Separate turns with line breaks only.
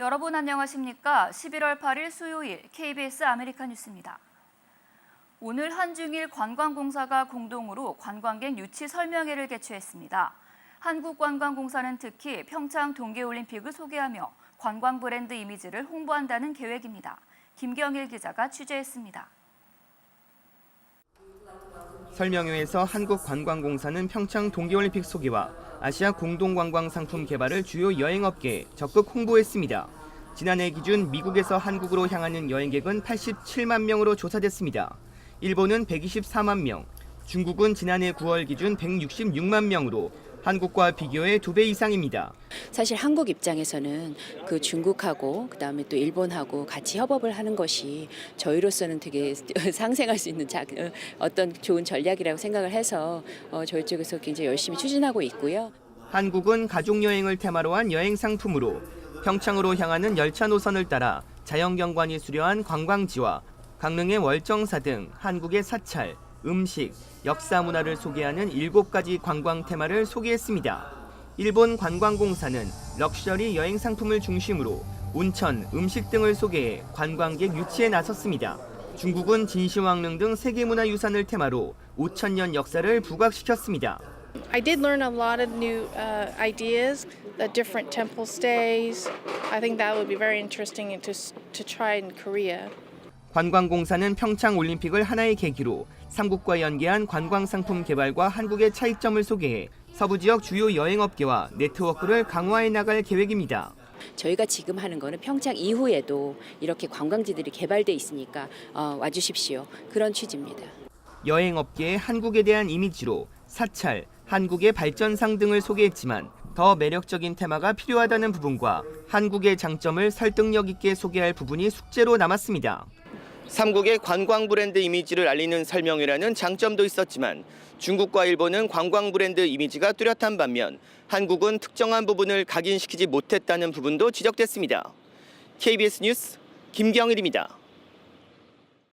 여러분 안녕하십니까? 11월 8일 수요일 KBS 아메리카 뉴스입니다. 오늘 한중일 관광공사가 공동으로 관광객 유치 설명회를 개최했습니다. 한국관광공사는 특히 평창 동계올림픽을 소개하며 관광 브랜드 이미지를 홍보한다는 계획입니다. 김경일 기자가 취재했습니다.
설명회에서 한국관광공사는 평창 동계올림픽 소개와 아시아 공동관광 상품 개발을 주요 여행업계에 적극 홍보했습니다. 지난해 기준 미국에서 한국으로 향하는 여행객은 87만 명으로 조사됐습니다. 일본은 124만 명, 중국은 지난해 9월 기준 166만 명으로 한국과 비교해 두 배 이상입니다.
사실 한국 입장에서는 그 중국하고 그다음에 또 일본하고 같이 협업을 하는 것이 저희로서는 되게 상생할 수 있는 자- 어, 어떤 좋은 전략이라고 생각을 해서 어, 저희 쪽에서 굉장히 열심히 추진하고 있고요.
한국은 가족 여행을 테마로 한 여행 상품으로 평창으로 향하는 열차 노선을 따라 자연경관이 수려한 관광지와 강릉의 월정사 등 한국의 사찰, 음식, 역사 문화를 소개하는 7가지 관광 테마를 소개했습니다. 일본 관광공사는 럭셔리 여행 상품을 중심으로 온천, 음식 등을 소개해 관광객 유치에 나섰습니다. 중국은 진시황릉 등 세계문화유산을 테마로 5천년 역사를 부각시켰습니다.
I did learn a lot of new uh, ideas, the different temple stays. I think that would be very interesting to to try in Korea.
관광공사는 평창 올림픽을 하나의 계기로 삼국과 연계한 관광 상품 개발과 한국의 차이점을 소개해 서부 지역 주요 여행업계와 네트워크를 강화해 나갈 계획입니다.
저희가 지금 하는 거는 평창 이후에도 이렇게 관광지들이 개발돼 있으니까 어, 와주십시오. 그런 취지입니다.
여행업계의 한국에 대한 이미지로 사찰, 한국의 발전상 등을 소개했지만 더 매력적인 테마가 필요하다는 부분과 한국의 장점을 설득력 있게 소개할 부분이 숙제로 남았습니다. 삼국의 관광 브랜드 이미지를 알리는 설명회라는 장점도 있었지만 중국과 일본은 관광 브랜드 이미지가 뚜렷한 반면 한국은 특정한 부분을 각인시키지 못했다는 부분도 지적됐습니다. KBS 뉴스 김경일입니다.